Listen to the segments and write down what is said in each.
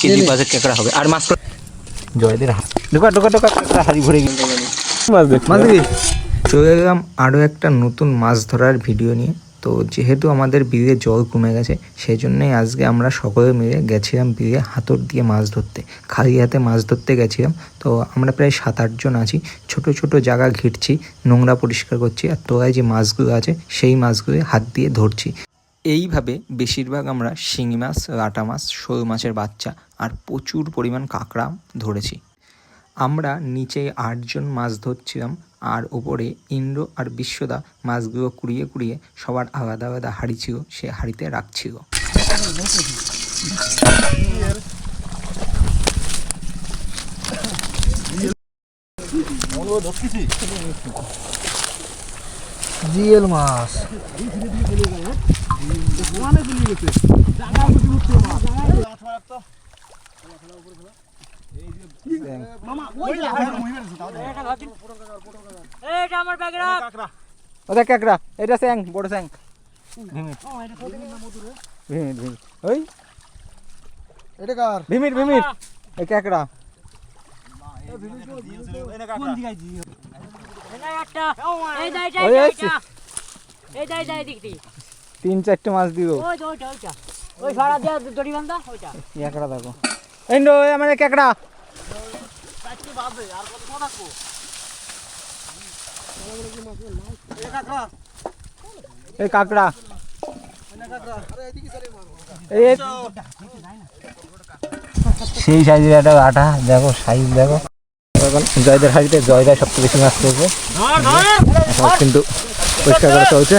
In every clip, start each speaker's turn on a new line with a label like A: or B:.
A: KG কেকড়া হবে। আর মাছ জয়দের ঢোকা ঢোকা ঢোকা কাঁকড়া হাড়ি ভরে গেল।
B: মাছ দেখ
A: মাছ দেখি চলে গেলাম আরও একটা নতুন মাছ ধরার ভিডিও নিয়ে। তো যেহেতু আমাদের বিলে জল কমে গেছে সেই জন্যই আজকে আমরা সকলে মিলে গেছিলাম বিলে হাতর দিয়ে মাছ ধরতে। খালি হাতে মাছ ধরতে গেছিলাম। তো আমরা প্রায় সাত আটজন আছি। ছোট ছোট জায়গা ঘিরছি নোংরা পরিষ্কার করছি। আর তোলায় যে মাছগুলো আছে সেই মাছগুলো হাত দিয়ে ধরছি। এইভাবে বেশিরভাগ আমরা শিঙি মাছ লাটা মাছ, শোল মাছের বাচ্চা আর প্রচুর পরিমাণ কাঁকড়া ধরেছি। আমরা নিচে আটজন মাছ ধরছিলাম আর ওপরে ইন্দ্র আর বিশ্বদা মাছগুলো কুড়িয়ে কুড়িয়ে সবার আলাদা আলাদা হাঁড়ি ছিল, সে হাঁড়িতে রাখছিল।
B: জিএল মাছ।
A: কাঁকড়া এটা স্যাং বড় স্যাং। ভিমিট এই কাঁকড়া।
C: এই না একটা এই দা এটা
A: ওই
C: এটা,
A: তিন চারটে মাছ
C: ওই ভাড়া দড়ি বান্ধা ওইটা
A: দেখো। এই নো এই কাঁকড়া। এই এই- সেই সাইজের একটা আটা দেখো সাইজ দেখো। জয়দের হাড়িতে জয়দা সবচেয়ে বেশি মাছ এখন কিন্তু পরিষ্কার করা চলছে।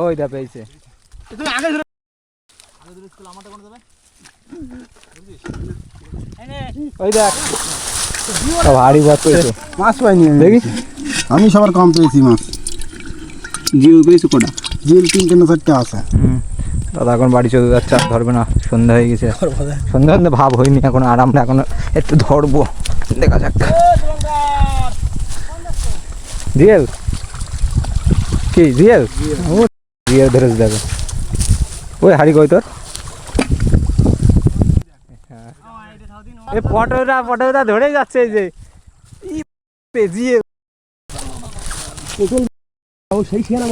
A: ওই দা পেয়েছে। ওই দেখ। পেয়েছে
B: মাছ পাইনি।
A: দেখি।
B: আমি সবার কম পেয়েছি মাছ।
A: জিও পেয়েছে কোটা?
B: জিএল তিনটে না চারটে আছে।
A: দাদা এখন বাড়ি চলে যাচ্ছে আর ধরবে না সন্ধ্যা হয়ে গেছে। সন্ধ্যা সন্ধ্যা ভাব হয়নি এখন আর আমরা এখন একটু ধরবো। দেখা যাক। জিএল? কি জিএল? ও জিএল ধরেছে দেখো। ওই হাড়ি কই তোর? এ পটোটা পটোটা ধরে যাচ্ছে এই যে। ই জিএল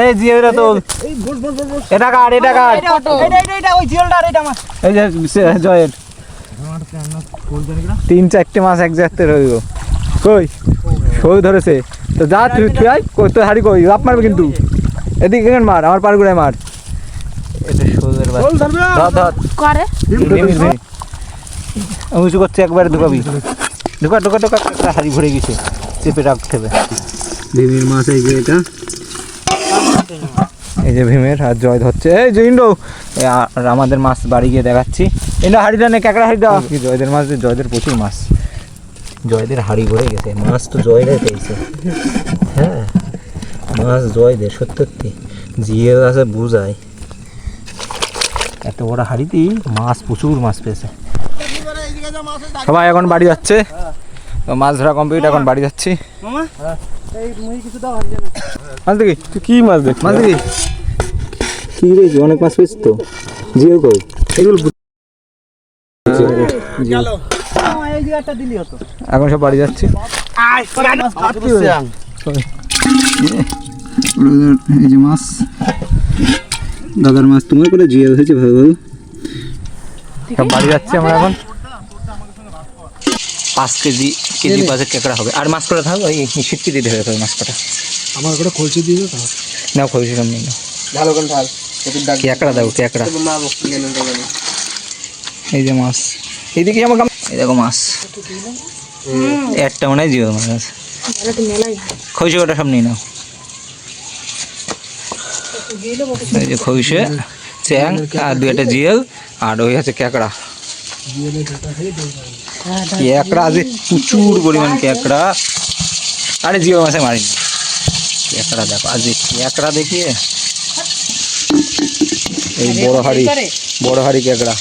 A: এই জিএলটা তোল এটা কাট এটা কাট এই যে জয়ের। তিন চারটে মাছ এক জায়গাতে কই? সই ধরেছে। তো যা তুই তুই আয় কই তোর হাড়ি কই? লাভ মারবে কিন্তু। এদিকে কেন মার? আমার পার করে মার। এটা ধর ধর।
C: করে।
A: উঁচু করছে একবারে ঢুকাবি। ঢুকা ঢুকা ঢুকা হাড়ি ভরে গেছে। চেপে রাখতে হবে।
B: ভীমের মাছ এই যে এটা।
A: এই যে ভীমের আর জয় ধরছে। এই যে ইন্ডো আর আমাদের মাছ বাড়ি গিয়ে দেখাচ্ছি। ইন্ডো হাড়িটা নে কাঁকড়া হাড়ি দাও কি জয়দের মাছ জয়দের প্রচুর মাছ। জয়দের হাড়ি ভরে গেছে। মাছ তো জয়দের পেয়েছে। হ্যাঁ মাছ জয়দের সত্যি সত্যি। জিয়ে আছে বুঝায়। এত বড় হাড়িতে মাছ প্রচুর মাছ পেয়েছে। সবাই এখন বাড়ি যাচ্ছে। তো মাছ ধরা কমপ্লিট এখন বাড়ি যাচ্ছি। মাছ দেখি?
B: তুই কি মাছ দেখ
A: মাছ দেখি। কি রেছি অনেক মাছ পেয়েছি তো? জিও কই? এগুলো এখন সব বাড়ি যাচ্ছি। এই যে মাছ। দাদার মাছ তোমার করে জিয়ে হয়েছে ভালো ভালো সব বাড়ি যাচ্ছি আমরা এখন। পাঁচ কেজি কেজি কেকড়া হবে। আর মাছ কটা থাক ওই সিটকে দিতে হবে মাছ কটা।
B: আমার খলছে দিয়ে দাও
A: নাও খোঁজে সামনে নাও।
B: ভালো করে ঢাল।
A: কেকড়া দাও কেকড়া এই যে মাছ। এইদিকে আমার কাম এই দেখো মাছ। একটা মনে হয় জিও মাছ খইসে ওটা সব নিয়ে নাও। এই যে খইসে চ্যাং আর দু একটা জিয়েল আর ওই আছে কেকড়া কেকড়া যে প্রচুর পরিমাণ কেকড়া আরে জিও মাছে মারিনি কেকড়া দেখো আজ কেকড়া দেখিয়ে এই বড় হাড়ি বড় হাড়ি কেকড়া